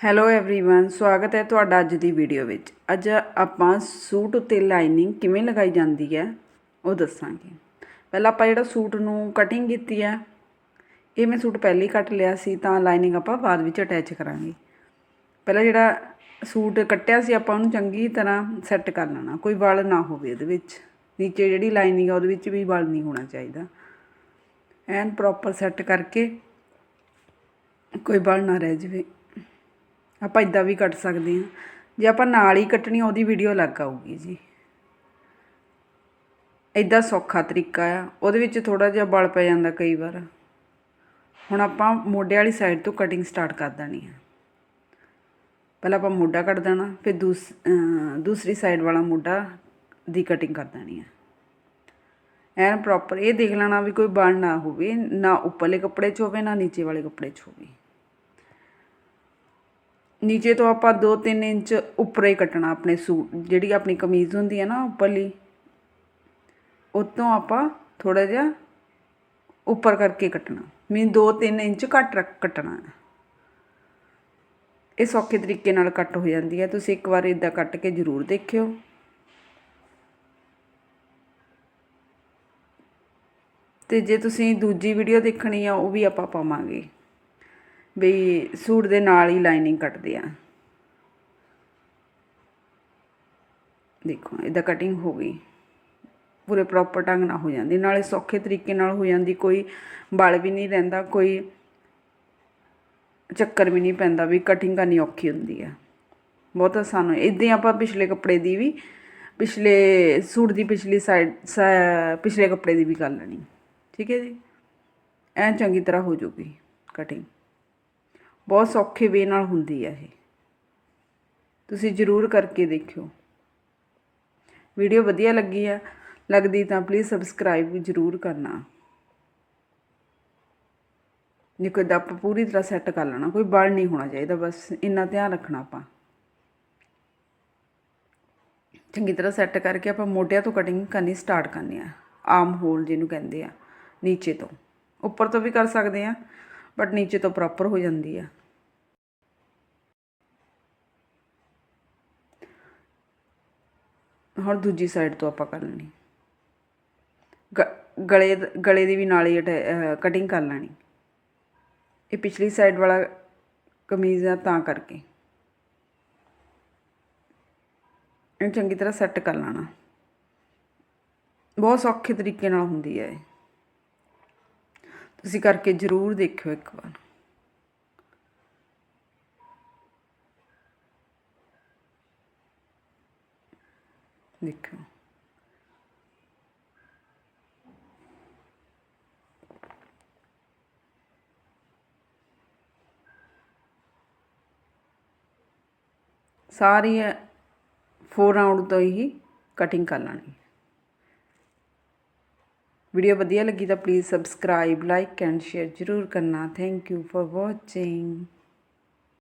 Hello everyone ਸਵਾਗਤ ਹੈ ਤੁਹਾਡਾ ਅੱਜ ਦੀ ਵੀਡੀਓ ਵਿੱਚ ਅੱਜ ਆਪਾਂ ਸੂਟ ਉੱਤੇ ਲਾਈਨਿੰਗ ਕਿਵੇਂ ਲਗਾਈ ਜਾਂਦੀ ਹੈ ਉਹ ਦੱਸਾਂਗੇ ਪਹਿਲਾਂ ਆਪਾਂ ਜਿਹੜਾ ਸੂਟ ਨੂੰ ਕਟਿੰਗ ਕੀਤੀ ਹੈ ਇਹ ਮੈਂ ਸੂਟ ਪਹਿਲਾਂ ਹੀ ਕੱਟ ਲਿਆ ਸੀ ਤਾਂ ਲਾਈਨਿੰਗ ਆਪਾਂ ਬਾਅਦ ਵਿੱਚ ਅਟੈਚ ਕਰਾਂਗੇ ਪਹਿਲਾਂ ਜਿਹੜਾ ਸੂਟ ਕੱਟਿਆ ਸੀ ਆਪਾਂ ਉਹਨੂੰ ਚੰਗੀ ਤਰ੍ਹਾਂ ਸੈੱਟ ਕਰ ਲੈਣਾ ਕੋਈ ਵਲ ਨਾ ਹੋਵੇ ਉਹਦੇ ਵਿੱਚ ਨੀਚੇ ਜਿਹੜੀ ਲਾਈਨਿੰਗ ਆ ਉਹਦੇ ਵਿੱਚ ਵੀ ਵਲ ਨਹੀਂ ਹੋਣਾ ਚਾਹੀਦਾ ਐਨ ਪ੍ਰੋਪਰ ਸੈੱਟ ਕਰਕੇ ਕੋਈ ਵਲ ਨਾ ਰਹਿ ਜਾਵੇ ਆਪਾਂ ਇਦਾਂ ਵੀ ਕੱਟ ਸਕਦੇ ਹਾਂ। ਜੇ ਆਪਾਂ ਨਾਲ ਹੀ ਕੱਟਣੀ, ਉਹਦੀ ਵੀਡੀਓ ਅਲੱਗ ਆਊਗੀ ਜੀ। ਇਦਾਂ ਸੌਖਾ ਤਰੀਕਾ ਆ। ਉਹਦੇ ਵਿੱਚ ਥੋੜਾ ਜਿਹਾ ਬਲ ਪੈ ਜਾਂਦਾ ਕਈ ਵਾਰ। ਹੁਣ ਆਪਾਂ ਮੋਢੇ ਵਾਲੀ ਸਾਈਡ ਤੋਂ ਕਟਿੰਗ ਸਟਾਰਟ ਕਰ ਦੇਣੀ ਆ। ਪਹਿਲਾਂ ਆਪਾਂ ਮੋਢਾ ਕੱਟ ਦੇਣਾ, ਫਿਰ ਦੂਸ ਦੂਸਰੀ ਸਾਈਡ ਵਾਲਾ ਮੋਢਾ ਦੀ ਕਟਿੰਗ ਕਰ ਦੇਣੀ ਆ। ਐਨ ਪ੍ਰੋਪਰ ਇਹ ਦੇਖ ਲੈਣਾ ਵੀ ਕੋਈ ਬਲ ਨਾ ਹੋਵੇ, ਨਾ ਉੱਪਰਲੇ ਕੱਪੜੇ 'ਚ ਹੋਵੇ, ਨਾ ਨੀਚੇ ਵਾਲੇ ਕੱਪੜੇ 'ਚ ਹੋਵੇ। ਨੀਚੇ ਤੋਂ ਆਪਾਂ 2-3 ਇੰਚ ਉੱਪਰ ਹੀ ਕੱਟਣਾ ਆਪਣੇ ਸੂਟ। ਜਿਹੜੀ ਆਪਣੀ ਕਮੀਜ਼ ਹੁੰਦੀ ਹੈ ਨਾ ਉੱਪਰਲੀ, ਉਤੋਂ ਆਪਾਂ ਥੋੜਾ ਜਿਹਾ ਉੱਪਰ ਕਰਕੇ ਕੱਟਣਾ। ਮੀਨ 2-3 ਇੰਚ ਘੱਟ ਰੱਖ, ਕੱਟਣਾ ਇਹ ਸੌਖੇ ਤਰੀਕੇ ਨਾਲ ਕੱਟ ਹੋ ਜਾਂਦੀ ਹੈ। ਤੁਸੀਂ ਇੱਕ ਵਾਰ ਇਦਾਂ ਕੱਟ ਕੇ ਜ਼ਰੂਰ ਦੇਖਿਓ। ਤੇ ਜੇ ਤੁਸੀਂ ਦੂਜੀ ਵੀਡੀਓ ਦੇਖਣੀ ਆ, ਉਹ ਵੀ ਆਪਾਂ ਪਾਵਾਂਗੇ। ਵੀ ਸੂਟ ਦੇ ਨਾਲ ਹੀ ਲਾਈਨਿੰਗ ਕੱਟਦੇ ਆ। ਦੇਖੋ ਇਹਦਾ ਕਟਿੰਗ ਹੋ ਗਈ। ਪੂਰੇ ਪ੍ਰੋਪਰ ਢੰਗ ਨਾਲ ਹੋ ਜਾਂਦੀ। ਨਾਲੇ ਸੌਖੇ ਤਰੀਕੇ ਨਾਲ ਹੋ ਜਾਂਦੀ। ਕੋਈ ਬਲ ਵੀ ਨਹੀਂ ਰਹਿੰਦਾ, ਕੋਈ ਚੱਕਰ ਵੀ ਨਹੀਂ ਪੈਂਦਾ ਵੀ ਕਟਿੰਗ ਕਰਨੀ ਔਖੀ ਹੁੰਦੀ ਆ। ਬਹੁਤ ਆਸਾਨ ਹੈ ਇਦਾਂ ਆਪਾਂ ਪਿਛਲੇ ਕੱਪੜੇ ਦੀ ਵੀ, ਪਿਛਲੇ ਸੂਟ ਦੀ ਪਿਛਲੀ ਸਾਈਡ ਪਿਛਲੇ ਕੱਪੜੇ ਦੀ ਵੀ ਕਰ ਲੈਣੀ। ਠੀਕ ਹੈ ਜੀ? ਐਂ ਚੰਗੀ ਤਰ੍ਹਾਂ ਹੋ ਜੂਗੀ ਕਟਿੰਗ ਬਹੁਤ ਸੌਖੇ ਵੇ ਨਾਲ ਹੁੰਦੀ ਹੈ ਇਹ। ਤੁਸੀਂ ਜ਼ਰੂਰ ਕਰਕੇ ਦੇਖਿਓ। ਵੀਡੀਓ ਵਧੀਆ ਲੱਗੀ ਆ, ਲੱਗਦੀ ਤਾਂ ਪਲੀਜ਼ ਸਬਸਕ੍ਰਾਈਬ ਜ਼ਰੂਰ ਕਰਨਾ। ਨਿਕੋ ਦਾ ਆਪਾਂ ਪੂਰੀ ਤਰ੍ਹਾਂ ਸੈੱਟ ਕਰ ਲੈਣਾ, ਕੋਈ ਬਲ ਨਹੀਂ ਹੋਣਾ ਚਾਹੀਦਾ, ਬਸ ਇੰਨਾ ਧਿਆਨ ਰੱਖਣਾ ਆਪਾਂ। ਚੰਗੀ ਤਰ੍ਹਾਂ ਸੈੱਟ ਕਰਕੇ ਆਪਾਂ ਮੋਢਿਆਂ ਤੋਂ ਕਟਿੰਗ ਕਰਨੀ ਸਟਾਰਟ ਕਰਨੀ ਆ। ਆਰਮ ਹੋਲ ਜਿਹਨੂੰ ਕਹਿੰਦੇ ਆ, ਨੀਚੇ ਤੋਂ। ਉੱਪਰ ਤੋਂ ਵੀ ਕਰ ਸਕਦੇ ਆ। ਬਟ ਨੀਚੇ ਤੋਂ ਪ੍ਰੋਪਰ ਹੋ ਜਾਂਦੀ ਆ। ਹੁਣ ਦੂਜੀ ਸਾਈਡ ਤੋਂ ਆਪਾਂ ਕਰ ਲੈਣੀ। ਗ- ਗਲੇ ਦ- ਗਲੇ ਦੀ ਵੀ ਨਾਲ ਹੀ ਕਟਿੰਗ ਕਰ ਲੈਣੀ। ਇਹ ਪਿਛਲੀ ਸਾਈਡ ਵਾਲਾ ਕਮੀਜ਼ ਆ ਤਾਂ ਕਰਕੇ। ਇਹਨੂੰ ਚੰਗੀ ਤਰ੍ਹਾਂ ਸੈੱਟ ਕਰ ਲੈਣਾ। ਬਹੁਤ ਸੌਖੇ ਤਰੀਕੇ ਨਾਲ ਹੁੰਦੀ ਹੈ ਇਹ। ਤੁਸੀਂ ਕਰਕੇ ਜ਼ਰੂਰ ਦੇਖਿਓ ਇੱਕ ਵਾਰ। ਦੇਖੋ ਸਾਰੀ ਫੋਰ ਰਾਉਂਡ ਤੋਂ ਹੀ ਕਟਿੰਗ ਕਰ ਲੈਣੀ। ਵੀਡੀਓ ਵਧੀਆ ਲੱਗੀ ਤਾਂ please subscribe like and share ਜ਼ਰੂਰ ਕਰਨਾ। Thank you for watching